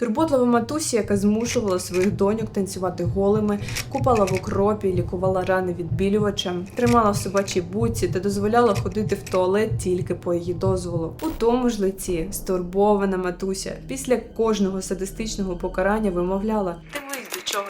Турботлива матусі, яка змушувала своїх доньок танцювати голими, купала в окропі, лікувала рани відбілювачем, тримала в собачій буці та дозволяла ходити в туалет тільки по її дозволу. У тому ж лиці стурбована матуся після кожного садистичного покарання вимовляла: Дивись, до чого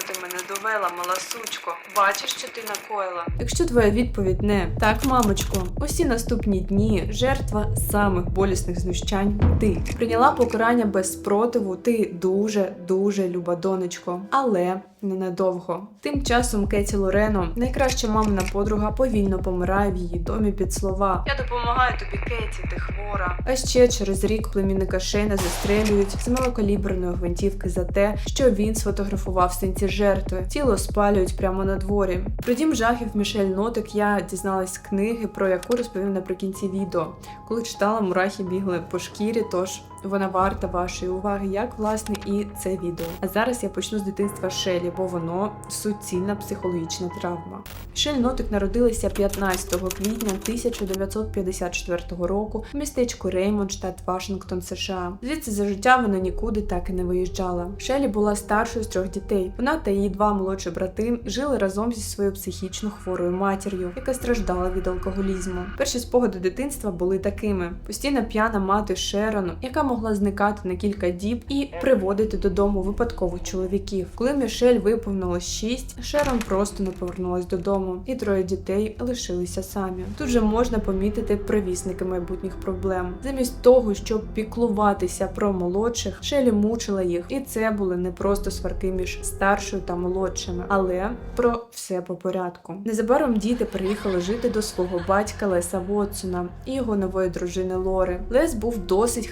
ти мала сучко. Бачиш, що ти накоїла. Якщо твоя відповідь не так, мамочко, усі наступні дні жертва самих болісних знущань. Ти прийняла покарання без спротиву. Ти дуже дуже люба донечко, але ненадовго. Тим часом Кеті Лорено, найкраща мамина подруга, повільно помирає в її домі під слова. Я допомагаю тобі, Кеті, ти хвора. А ще через рік племінника Шейна застрелюють з малокаліберної гвинтівки за те, що він сфотографував синці жертви. Тіло спалюють прямо на дворі. Про дім жахів Мішель Нотик я дізналась з книги, про яку розповім наприкінці відео. Коли читала, мурахи бігли по шкірі, тож вона варта вашої уваги, як власне і це відео. А зараз я почну з дитинства Шелі, бо воно суцільна психологічна травма. Шель Нотик народилася 15 квітня 1954 року в містечку Реймонд, штат Вашингтон, США. Звідси за життя вона нікуди так і не виїжджала. Шелі була старшою з трьох дітей. Вона та її два молодші брати жили разом зі своєю психічно хворою матір'ю, яка страждала від алкоголізму. Перші спогади дитинства були такими: постійна п'яна мати Шерон, яка могла зникати на кілька діб і приводити додому випадкових чоловіків. Коли Мішель виповнилось 6, Шерон просто не повернулась додому, і троє дітей лишилися самі. Тут же можна помітити привісники майбутніх проблем. Замість того, щоб піклуватися про молодших, Шелі мучила їх, і це були не просто сварки між старшою та молодшими, але про все по порядку. Незабаром діти приїхали жити до свого батька Леса Вотсона і його нової дружини Лори. Лес був досить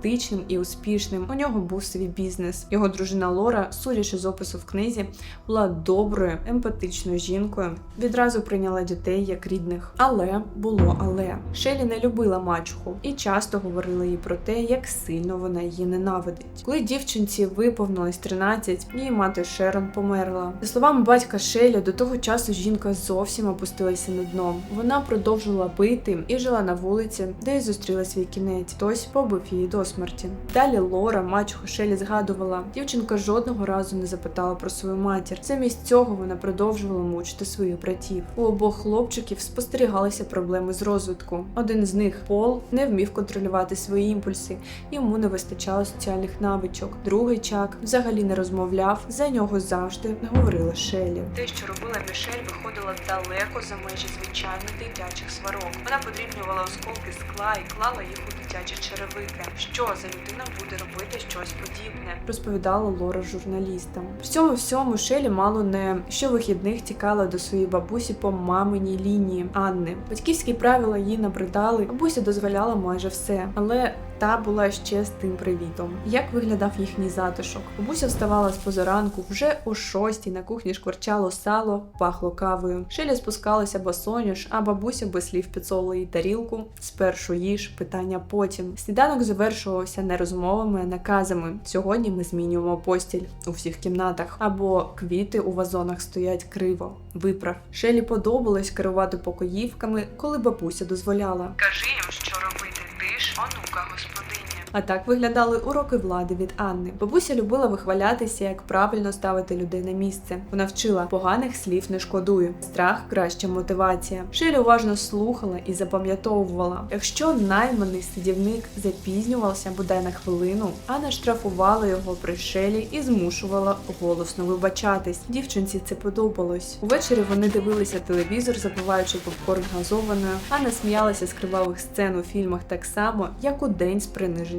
харизматичним і успішним. У нього був свій бізнес. Його дружина Лора, судячи з опису в книзі, була доброю, емпатичною жінкою. Відразу прийняла дітей як рідних. Але було але Шелі не любила мачуху і часто говорила їй про те, як сильно вона її ненавидить. Коли дівчинці виповнилось 13, її мати Шерон померла. За словами батька Шелі, до того часу жінка зовсім опустилася на дно. Вона продовжувала пити і жила на вулиці, де й зустріла свій кінець. Хтось побив її до смерті. Далі Лора, мачуха Шелі, згадувала, дівчинка жодного разу не запитала про свою матір. Замість цього вона продовжувала мучити своїх братів. У обох хлопчиків спостерігалися проблеми з розвитку. Один з них Пол не вмів контролювати свої імпульси, йому не вистачало соціальних навичок. Другий Чак взагалі не розмовляв. За нього завжди говорила Шелі. Те, що робила Мішель, виходило далеко за межі звичайних дитячих сварок. Вона подрібнювала осколки скла і клала їх у дитячі черевики. Що за людина буде робити щось подібне? Розповідала Лора журналістам. В цьому всьому Шелі мало не щовихідних тікала до своєї бабусі по маминій лінії Анни. Батьківські правила їй набридали. Бабуся дозволяла майже все, але та була ще з тим привітом. Як виглядав їхній затишок? Бабуся вставала з позаранку, вже о шостій на кухні шкварчало сало, пахло кавою. Шеля спускалася босоніж, а бабуся без слів підсовувала їй тарілку. Спершу їж, питання потім. Сніданок завершувався не розмовами, а наказами. Сьогодні ми змінюємо постіль у всіх кімнатах, або квіти у вазонах стоять криво. Виправ. Шелі подобалось керувати покоївками, коли бабуся дозволяла. Кажи їм, що робити. Ти ж онука господиня. А так виглядали уроки влади від Анни. Бабуся любила вихвалятися, як правильно ставити людей на місце. Вона вчила поганих слів не шкодую. Страх краща мотивація. Шелі уважно слухала і запам'ятовувала. Якщо найманий сидівник запізнювався бодай на хвилину, Анна штрафувала його при шелі і змушувала голосно вибачатись. Дівчинці це подобалось. Увечері вони дивилися телевізор, запиваючи попкорн газованою. Анна сміялася з кривавих сцен у фільмах так само, як у день з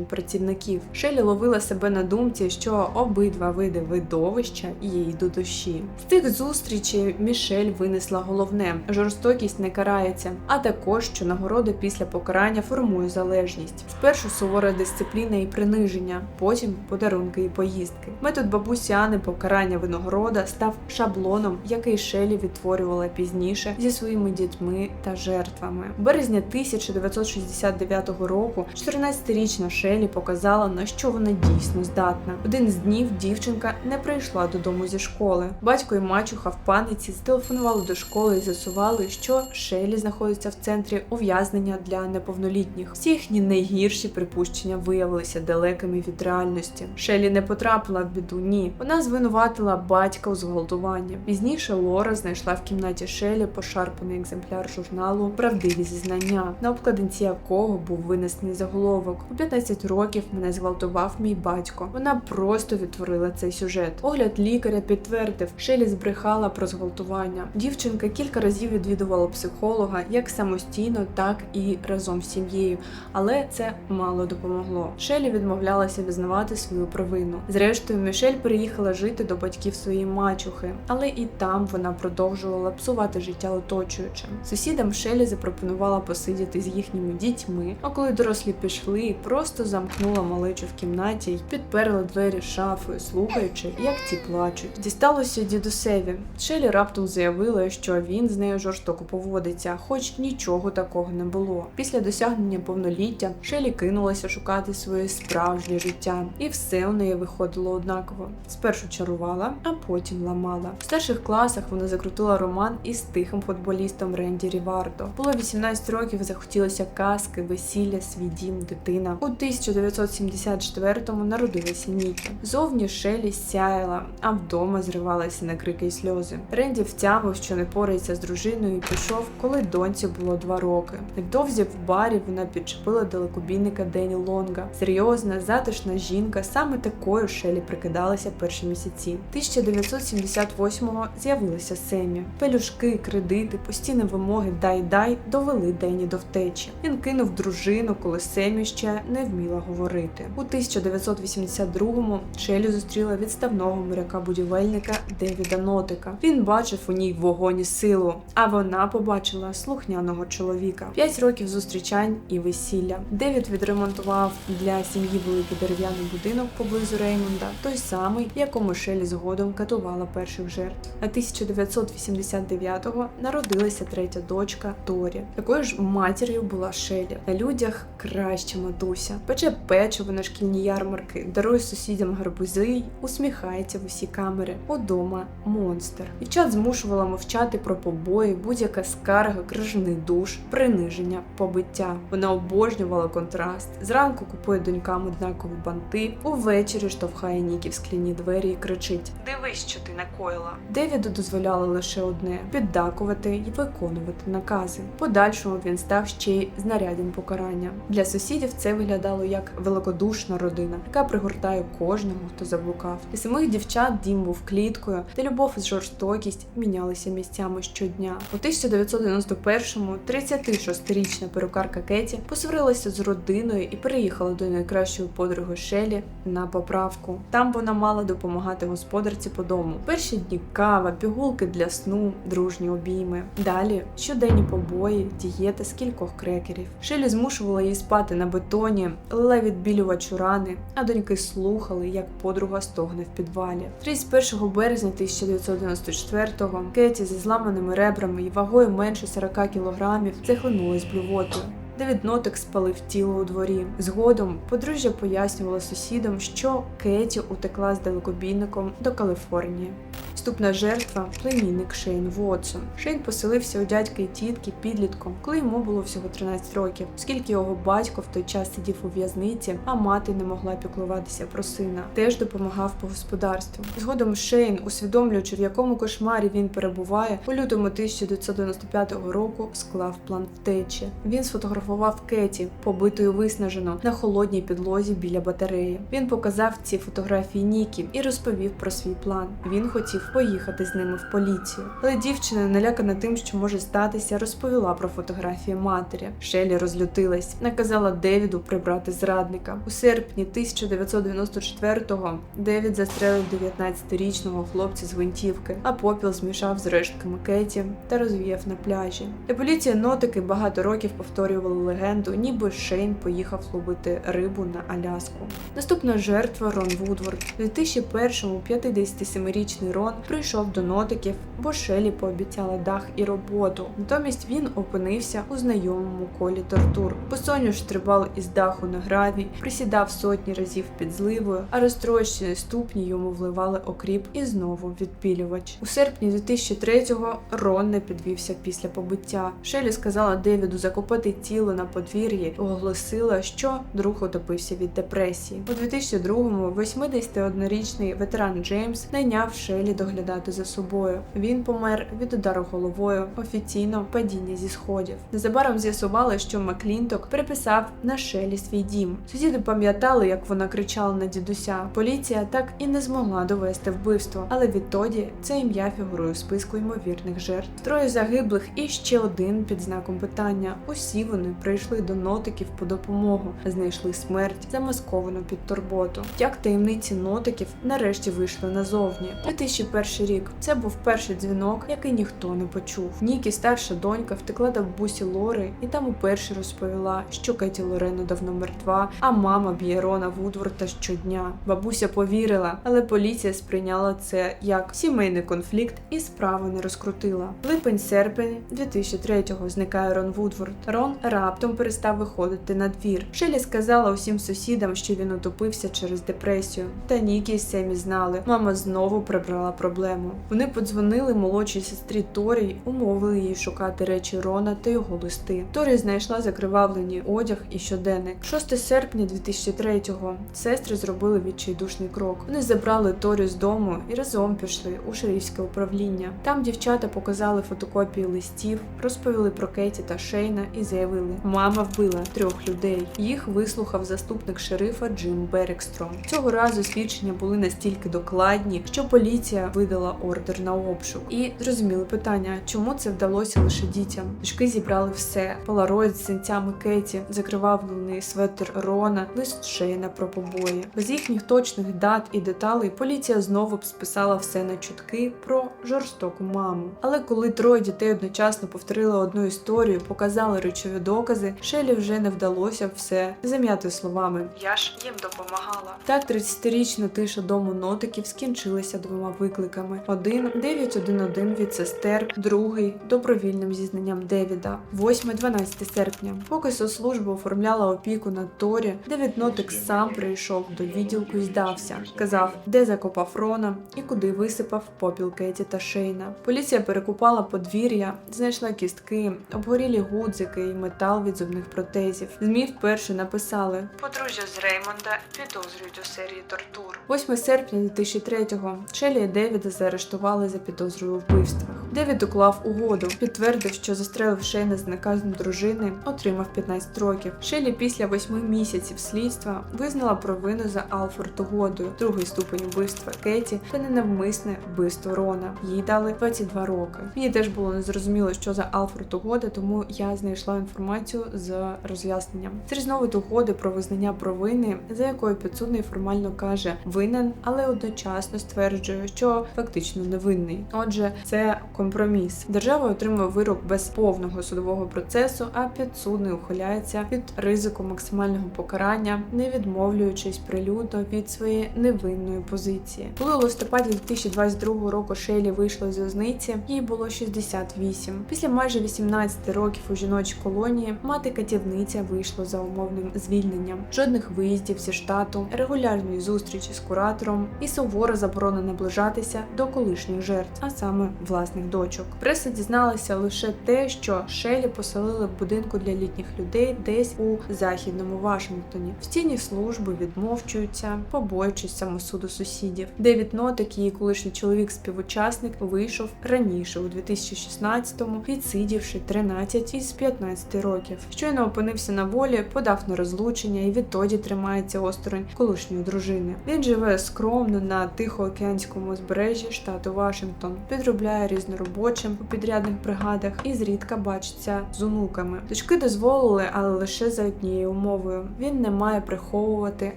принижень працівників. Шелі ловила себе на думці, що обидва види видовища їй до душі. З тих зустрічей Мішель винесла головне: жорстокість не карається, а також що нагорода після покарання формує залежність. Спершу сувора дисципліна і приниження, потім подарунки і поїздки. Метод бабусі Ани покарання винагорода став шаблоном, який Шелі відтворювала пізніше зі своїми дітьми та жертвами. Березня 1969 року 14-річна Шелі Шелі показала, на що вона дійсно здатна. Один з днів дівчинка не прийшла додому зі школи. Батько і мачуха в паниці зателефонували до школи і з'ясували, що Шелі знаходиться в центрі ув'язнення для неповнолітніх. Всі їхні найгірші припущення виявилися далекими від реальності. Шелі не потрапила в біду. Ні, вона звинуватила батька у зґвалтуванні. Пізніше Лора знайшла в кімнаті Шелі пошарпаний екземпляр журналу Правдиві зізнання, на обкладинці якого був винесений заголовок. У 15 років мене зґвалтував мій батько. Вона просто відтворила цей сюжет. Огляд лікаря підтвердив, Шелі збрехала про зґвалтування. Дівчинка кілька разів відвідувала психолога як самостійно, так і разом з сім'єю, але це мало допомогло. Шелі відмовлялася визнавати свою провину. Зрештою, Мішель переїхала жити до батьків своєї мачухи, але і там вона продовжувала псувати життя оточуючим. Сусідам Шелі запропонувала посидіти з їхніми дітьми. А коли дорослі пішли, просто замкнула малечу в кімнаті й підперла двері шафою, слухаючи, як ті плачуть. Дісталося дідусеві. Шелі раптом заявила, що він з нею жорстоко поводиться, хоч нічого такого не було. Після досягнення повноліття Шелі кинулася шукати своє справжнє життя, і все у неї виходило однаково. Спершу чарувала, а потім ламала. В старших класах вона закрутила роман із тихим футболістом Ренді Рівардо. Було 18 років, захотілося казки, весілля, свій дім, дитина. У 1974-му народилася Нікі. Зовні Шелі сяяла, а вдома зривалася на крики й сльози. Ренді втямив, що не порається з дружиною, і пішов, коли доньці було два роки. Невдовзі в барі вона підчепила далекобійника Дені Лонга. Серйозна, затишна жінка, саме такою Шелі прикидалася перші місяці. 1978-го з'явилася Семі. Пелюшки, кредити, постійні вимоги дай-дай довели Дені до втечі. Він кинув дружину, коли Семі ще не вміла говорити. У 1982-му Шелі зустріла відставного моряка-будівельника Девіда Нотика. Він бачив у ній вогонь і силу, а вона побачила слухняного чоловіка. П'ять років зустрічань і весілля. Девід відремонтував для сім'ї великий дерев'яний будинок поблизу Реймонда, той самий, якому Шелі згодом катувала перших жертв. А 1989-го народилася третя дочка Торі. Такою ж матір'ю була Шелі. На людях краща матуся, пече печиво на шкільні ярмарки, дарує сусідям гарбузи усміхається в усі камери. Удома монстр. Дівчат змушувала мовчати про побої, будь-яка скарга, крижаний душ, приниження, побиття. Вона обожнювала контраст. Зранку купує донькам однакові банти, увечері штовхає Нікі в скляні двері і кричить: Дивись, що ти накоїла. Девіду дозволяло лише одне піддакувати і виконувати накази. Подальшому він став ще й знаряддям покарання. Для сусідів це виглядало як великодушна родина, яка пригортає кожного, хто заблукав. Для самих дівчат дім був кліткою, де любов і жорстокість мінялися місцями щодня. У 1991-му 36-річна перукарка Кеті посварилася з родиною і переїхала до найкращої подруги Шелі на поправку. Там вона мала допомагати господарці по дому. Перші дні кава, пігулки для сну, дружні обійми. Далі щоденні побої, дієта з кількох крекерів. Шелі змушувала її спати на бетоні, лила відбілювачу рани, а доньки слухали, як подруга стогне в підвалі. 31 березня 1994-го Кеті зі зламаними ребрами і вагою менше 40 кілограмів захлинулась блювотою. Девід Нотик спалив тіло у дворі. Згодом подружжя пояснювало сусідам, що Кеті утекла з далекобійником до Каліфорнії. Вступна жертва племінник Шейн Вотсон. Шейн поселився у дядька і тітки підлітком, коли йому було всього 13 років, оскільки його батько в той час сидів у в'язниці, а мати не могла піклуватися про сина. Теж допомагав по господарству. Згодом Шейн, усвідомлюючи, в якому кошмарі він перебуває, у лютому 1995 року склав план втечі. Він сфотографував Кеті, побитою виснажено, на холодній підлозі біля батареї. Він показав ці фотографії Нікі і розповів про свій план. Він хотів поїхати з ними в поліцію. Але дівчина, налякана тим, що може статися, розповіла про фотографії матері. Шелі розлютилась, наказала Девіду прибрати зрадника. У серпні 1994-го Девід застрелив 19-річного хлопця з гвинтівки, а попіл змішав з рештками Кеті та розвіяв на пляжі. Для поліції нотики багато років повторювали розповсюджували легенду, ніби Шейн поїхав ловити рибу на Аляску. Наступна жертва Рон Вудворд. У 2001-му 57-річний Рон прийшов до нотиків, бо Шелі пообіцяла дах і роботу. Натомість він опинився у знайомому колі тортур. Посонюш стрибав із даху на гравій, присідав сотні разів під зливою, а розтрощені ступні йому вливали окріп і знову відпілювач. У серпні 2003-го Рон не підвівся після побиття. Шелі сказала Девіду закопати тіло на подвір'ї оголосила, що друг утопився від депресії. У 2002-му 81-річний ветеран Джеймс найняв Шелі доглядати за собою. Він помер від удару головою, офіційно падіння зі сходів. Незабаром з'ясували, що Маклінток приписав на Шелі свій дім. Сусіди пам'ятали, як вона кричала на дідуся. Поліція так і не змогла довести вбивство, але відтоді це ім'я фігурує у списку ймовірних жертв. Троє загиблих і ще один під знаком питання. Усі вони прийшли до нотиків по допомогу, знайшли смерть, замасковану під турботу. Як таємниці нотиків нарешті вийшли назовні. 2001 рік це був перший дзвінок, який ніхто не почув. Нікі, старша донька, втекла до бабусі Лори і там уперше розповіла, що Кеті Лорена давно мертва, а мама б'є Рона Вудворта щодня. Бабуся повірила, але поліція сприйняла це як сімейний конфлікт і справу не розкрутила. Липень-серпень 2003-го зникає Рон Вудворд. Рон раптом перестав виходити на двір. Шелі сказала усім сусідам, що він утопився через депресію. Та Нікі і Семі знали. Мама знову прибрала проблему. Вони подзвонили молодшій сестрі Торі, умовили її шукати речі Рона та його листи. Торі знайшла закривавлений одяг і щоденник. 6 серпня 2003-го сестри зробили відчайдушний крок. Вони забрали Торі з дому і разом пішли у шерифське управління. Там дівчата показали фотокопії листів, розповіли про Кеті та Шейна і заявили: мама вбила трьох людей. Їх вислухав заступник шерифа Джим Берекстром. Цього разу свідчення були настільки докладні, що поліція видала ордер на обшук. І зрозуміли питання, чому це вдалося лише дітям. Дочки зібрали все: полароїд з синцями Кеті, закривавлений светр Рона, лист Шейна про побої. Без їхніх точних дат і деталей поліція знову б списала все на чутки про жорстоку маму. Але коли троє дітей одночасно повторили одну історію, показали речові докази, Шелі вже не вдалося все зам'яти словами. Я ж їм допомагала. Так 30-річна тиша дому нотиків скінчилася двома викликами: один 911 від сестер, другий добровільним зізнанням Девіда. 8-12 серпня. Поки соцслужба оформляла опіку над Торі, Девід Нотик сам прийшов до відділку і здався. Казав, де закопав Рона і куди висипав попіл Кеті та Шейна. Поліція перекупала подвір'я, знайшла кістки, обгорілі гудзики і метал від зубних протезів. ЗМІ вперше написали Подружжя з Реймонда підозрюють у серії тортур. 8 серпня 2003-го Шелі і Девіда заарештували за підозрою у вбивствах. Девід уклав угоду, підтвердив, що застрелив Шейна з наказом дружини, отримав 15 років. Шелі після 8 місяців слідства визнала провину за Алфорд угодою, другий ступень вбивства Кеті та ненавмисне вбивство Рона. Їй дали 22 роки. Мені теж було незрозуміло, що за Алфорд угода, тому я знайшла інформацію з роз'ясненням. Це різновид угоди про визнання провини, за якою підсудний формально каже винен, але одночасно стверджує, що фактично невинний. Отже, це компроміс. Держава отримує вирок без повного судового процесу, а підсудний ухиляється від ризику максимального покарання, не відмовлюючись прилюдно від своєї невинної позиції. Коли у листопаді 2022 року Шейлі вийшла з в'язниці, їй було 68. Після майже 18 років у жіночій колонії мати катівниця вийшла за умовним звільненням. Жодних виїздів зі штату, регулярної зустрічі з куратором і сувора заборона наближатися до колишніх жертв, а саме власних дочок. Преса дізналася лише те, що Шелі поселили в будинку для літніх людей десь у західному Вашингтоні. В стіні служби відмовчуються, побоюючись самосуду сусідів. Девід Нотик, її колишній чоловік-співучасник, вийшов раніше у 2016-му, відсидівши 13 із 15 років. Щойно опинився на волі, подав на розлучення і відтоді тримається осторонь колишньої дружини. Він живе скромно на тихоокеанському узбережжі штату Вашингтон, підробляє різноробочим у підрядних бригадах і зрідка бачиться з онуками. Дочки дозволили, але лише за однією умовою: він не має приховувати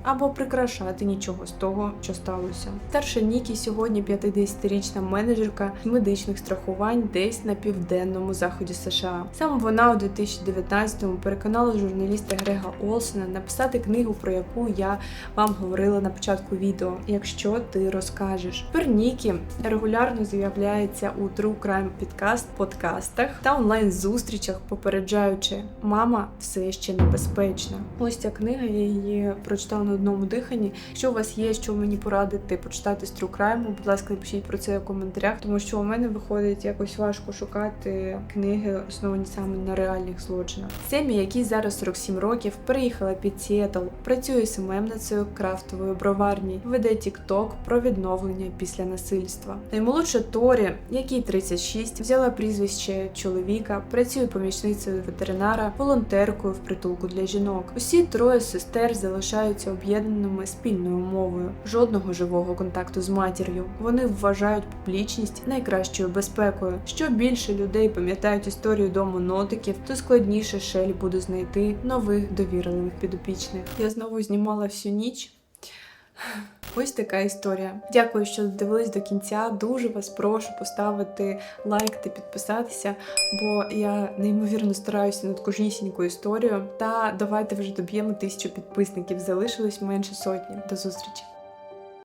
або прикрашати нічого з того, що сталося. Старша Нікі сьогодні 50-річна менеджерка медичних страхувань десь на південному заході США. Саме вона у 2019-му переконала журналіста Грега Олсена написати книгу, про яку я вам говорила на початку відео. Якщо ти розкажеш, тепер регулярно з'являється у True Crime підкаст, подкастах та онлайн зустрічах, попереджаючи, мама все ще небезпечна. Ось ця книга, я її прочитала на одному диханні. Якщо у вас є що мені порадити почитати з True Crime, будь ласка, напишіть про це у коментарях, тому що у мене виходить якось важко шукати книги, основані саме на реальних злочинах. Семі, якій зараз 47 років, переїхала під Сіетл, працює СММницею крафтової броварні, веде TikTok про відновлення після насильства. Наймолодша Торі, якій 36, взяла прізвище чоловіка, працює помічницею ветеринара, волонтеркою в притулку для жінок. Усі троє сестер залишаються об'єднаними спільною мовою, жодного живого контакту з матір'ю. Вони вважають публічність найкращою безпекою. Що більше людей пам'ятають історію дому нотиків, то складніше Шелі буде знайти нових довірливих підопічних. Я знову знімала всю ніч. Ось така історія. Дякую, що дивились до кінця. Дуже вас прошу поставити лайк та підписатися, бо я неймовірно стараюся над кожнісінькою історією. Та давайте вже доб'ємо тисячу підписників. Залишилось менше сотні. До зустрічі!